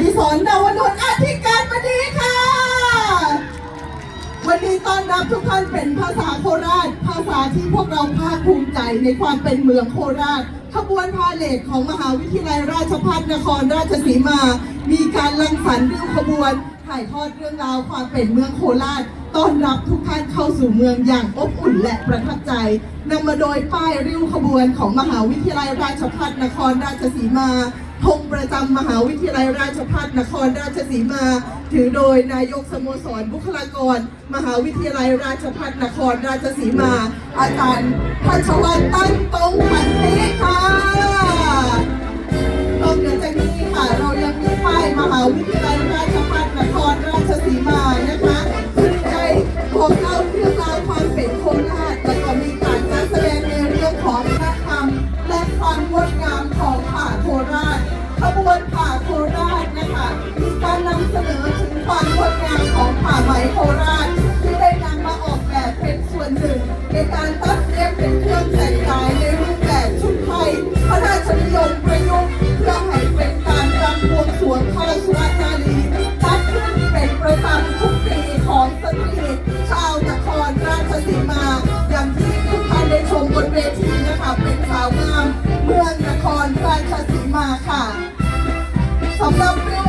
ดิศรดาวนนท์อธิการบดีค่ะ วันนี้ต้อนรับทุกท่านเป็นภาษาโคราช ภาษาที่พวกเราภาคภูมิใจในความเป็นเมืองโคราช ขบวนพาเลทของมหาวิทยาลัยราชภัฏนครราชสีมา มีการลังสรรค์ริ้วขบวนถ่ายทอดเรื่องราวความเป็นเมืองโคราช ต้อนรับทุกท่านเข้าสู่เมืองอย่างอบอุ่นและประทับใจนำมาโดยป้ายริ้วขบวนของมหาวิทยาลัยราชภัฏนครราชสีมา ธงประจำมหาวิทยาลัยราชภัฏนครราชสีมา ถือโดยนายกสโมสรบุคลากร มหาวิทยาลัยราชภัฏนครราชสีมา อาจารย์พัชวันตั้งตรงพันธีค่ะนอกเนือจากนี้ค่ะเรายังมีป้ายมหาวิทยาลัย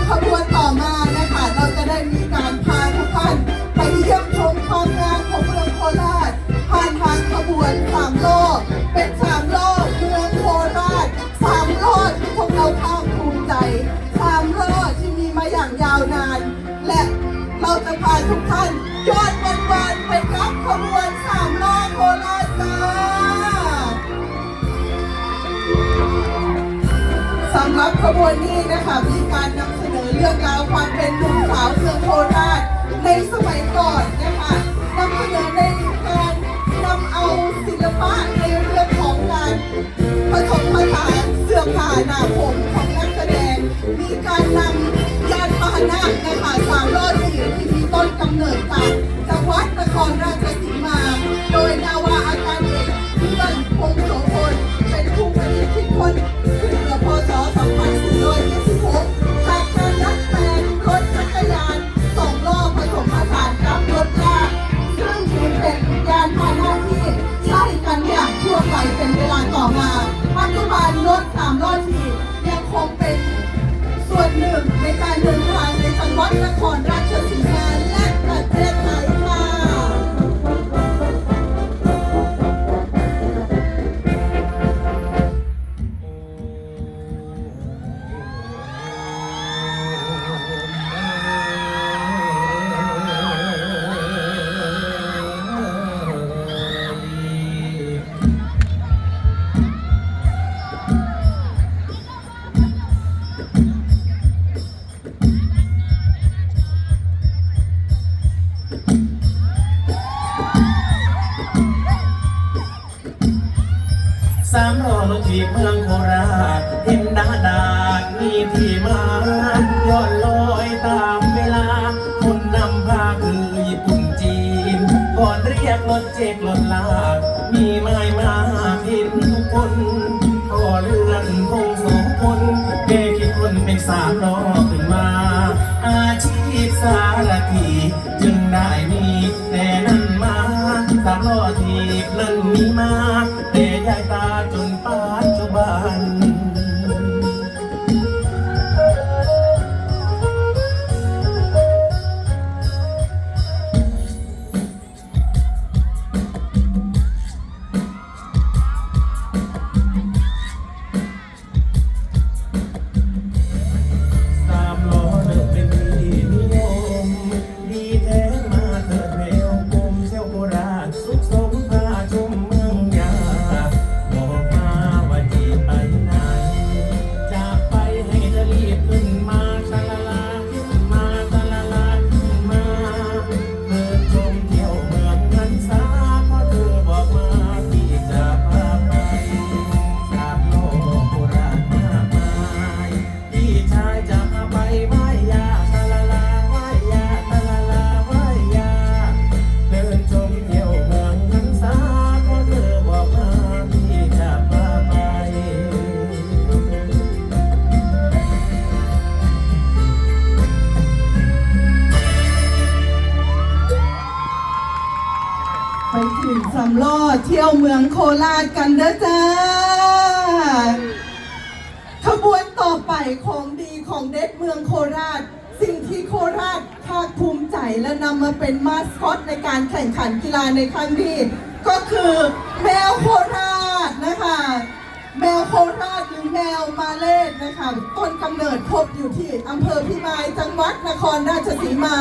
ขบวนต่อมานะคะ เราจะได้มีการพาทุกท่านไปเยี่ยมชมความงามของเมืองโคราช ผ่านทางขบวนสามโลกเป็นสามโลกเมืองโคราชสามโลกที่พวกเราภาคภูมิใจสามโลกที่มีมาอย่างยาวนาน และเราจะพาทุกท่านย้อนวันวานไปกับขบวนสามโลกโคราชจ้าสำหรับขบวนนี้นะคะมีการนำ รื่องราวความเป็นหนุ่มสาวเมืองโคราชในสมัยก่อนนะคะนำเสนอในการนำเอาศิลปะในเรื่องของการผสมผสานเสื้อผ้าหน้าผมของนักแสดง มีการนำยานพาหนะนะคะสามล้อสี่ที่มีต้นกำเนิดจากจังหวัดนครราชสีมา โดยนาวาอากาศเอกเพื่อนพงศ์โสพลเป็นผู้ประดิษฐ์คิดค้นขึ้นเมื่อพศ2426 สามรอรถที่เมืองโคราชเห็นดาดาดมีที่มาย้อนลอยตามเวลา คนนำพาคือญี่ปุ่นจีน ก่อนเรียกรถเจ็กรถลากมีไม้มาพินทุกคนก็เลื่อนคงสองคนแกคิดคนเป็นสามล้อขึ้นมา อาชีพสารทีจึงได้มีแต่นั้นมาสามล้อทีบนั้นมีมา แต่ยายตาจน ราชกันเด้อจ้า ขบวนต่อไปของดีของเด็ดเมืองโคราช สิ่งที่โคราชภาคภูมิใจและนำมาเป็นมาสคอตในการแข่งขันกีฬาในครั้งนี้ ก็คือแมวโคราชนะคะ แมวโคราชหรือแมวมาเลศนะคะ ต้นกำเนิดพบอยู่ที่อำเภอพิมายจังหวัดนครราชสีมา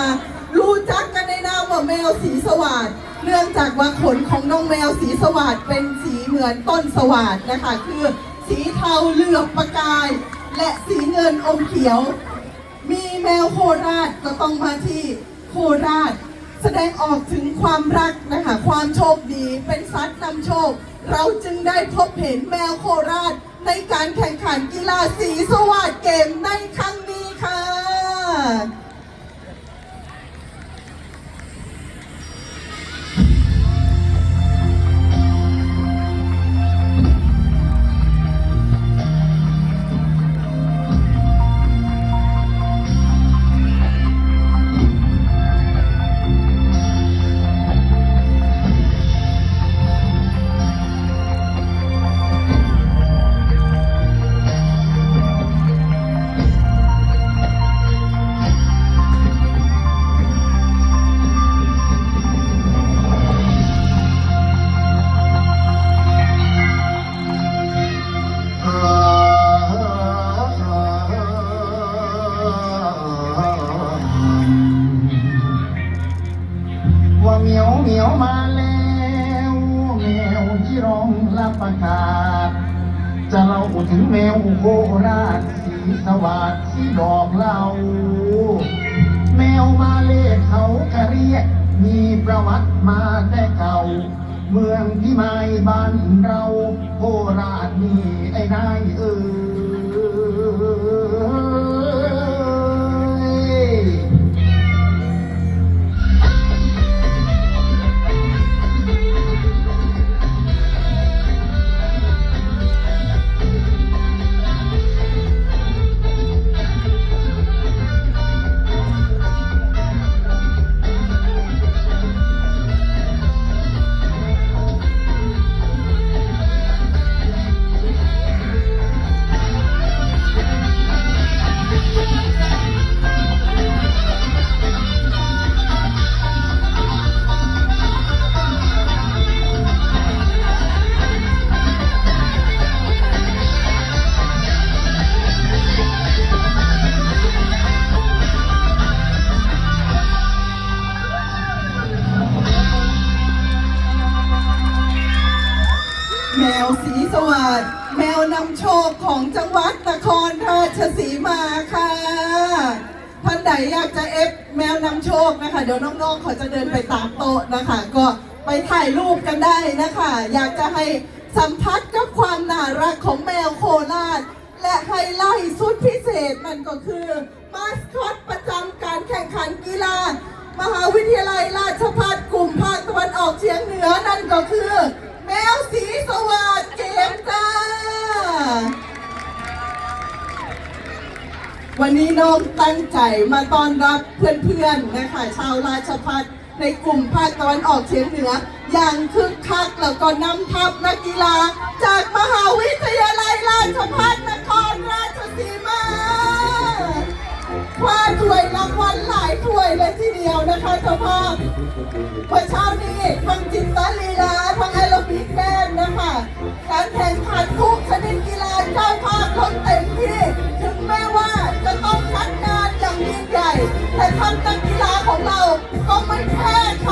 รู้จักกันในนามว่าแมวสีสวัสดเนื่องจากว่าขนของน้องแมวสีสวัสดเป็นสีเหมือนต้นสวัสดนะคะ คือสีเทาเหลือบประกาย และสีเงินอมเขียว มีแมวโคราชก็ต้องมาที่โคราช แสดงออกถึงความรักนะคะ ความโชคดีเป็นสัตว์นำโชค เราจึงได้พบเห็นแมวโคราชในการแข่งขันกีฬาสีสวัสดเกมในครั้งนี้ เหมียวเหมียวมาแล้วแมวที่ร้องรับประกาศ จะเล่าถึงแมวโคราชสีสวัสดสีดอกเหล่าแมวมาเลเขากะเรียก มีประวัติมาแต่เก่า เมืองที่ไม่บ้านเราโคราชนี่ไอ้นายเอ้ย นอยากจะเอฟแมวนำโชคนะคะเดี๋ยวน้องๆเขาจะเดินไปตามโต๊ะนะคะ ก็ไปถ่ายรูปกันได้นะคะ อยากจะให้สัมผัสกับความน่ารักของแมวโคราช และไฮไลท์สุดพิเศษนั่นก็คือมาสคอตประจำการแข่งขันกีฬามหาวิทยาลัยราชภัฏกลุ่มภาคตะวันออกเฉียงเหนือนั่นก็คือ วันนี้น้องตั้งใจมาต้อนรับเพื่อนๆนะคะชาวราชพัฒในกลุ่มภาคตะวันออกเฉียงเหนือ อย่างคึกคักแล้วก็นำทัพนักกีฬา จากมหาวิทยาลัยราชภัฏนครราชสีมาคว้าถ้วยรางวัลหลายถ้วยเลยทีเดียวนะคะเจ้าภาพเมื่อเช้านี้ทั้งจิตตลีลาทั้งแอโรบิกแดนนะคะการแข่งขันทุกชนิดกีฬาเจ้าภาพลงเต็มที่ ทัพนักกีฬาของเราก็ไม่แพ้ค่ะ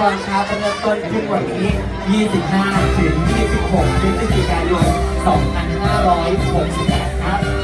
บอลครับจะเริ่มต้นขึ้นวันนี้ 25 ถึง 26พฤศจิกายน 2568 ครับ